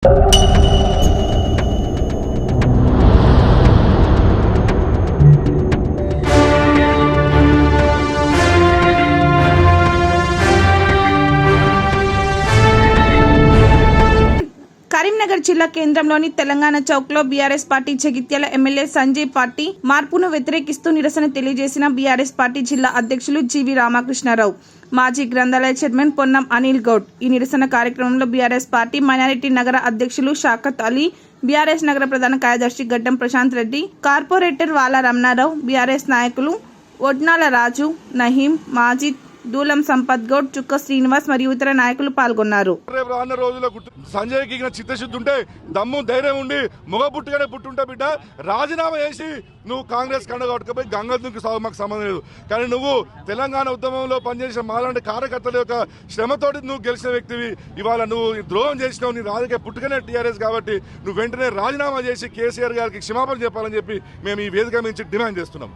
కరీంనగర్ జిల్లా కేంద్రంలోని Telangana చౌక్లో BRS party Jagtial MLA Sanjay party మార్పును వ్యతిరేకిస్తూ నిరసన తెలియజేసిన బీఆర్ఎస్ పార్టీ జిల్లా అధ్యక్షులు జీవి రామకృష్ణారావు. మాజీ గ్రంథాలయ చైర్మన్ పొన్నం అనిల్ గౌడ్. ఈ నిరసన కార్యక్రమంలో బీఆర్ఎస్ పార్టీ మైనారిటీ నగర అధ్యక్షులు షాకత్ అలీ బీఆర్ఎస్ నగర ప్రధాన కార్యదర్శి గడ్డం ప్రశాంత్ రెడ్డి కార్పొరేటర్ వాల రమణారావు బీఆర్ఎస్ నాయకులు ఒడ్నాల రాజు నహీం మాజీ దూలం సంపత్ గౌడ్ చుక్క శ్రీనివాస్ మరియు ఇతర నాయకులు పాల్గొన్నారు. రేపు రాన్న రోజుల్లో గుర్తు చిత్తశుద్ధి ఉంటే దమ్ము ధైర్యం ఉండి మొగ పుట్టుగానే పుట్టుంటా బిడ్డ. రాజీనామా చేసి నువ్వు కాంగ్రెస్ కండ కొట్టుకుపోయి గంగదునికి సాగు మాకు సంబంధం లేదు. కానీ నువ్వు తెలంగాణ ఉద్యమంలో పనిచేసిన మాలాంటి కార్యకర్తల యొక్క శ్రమతోటి నువ్వు గెలిచిన వ్యక్తివి. ఇవాళ నువ్వు ద్రోహం చేసినావు నీ రాజకీయ పుట్టుకనే టీఆర్ఎస్ కాబట్టి నువ్వు వెంటనే రాజీనామా చేసి కేసీఆర్ గారికి క్షమాపణ చెప్పాలని చెప్పి మేము ఈ వేదిక నుంచి డిమాండ్ చేస్తున్నాం.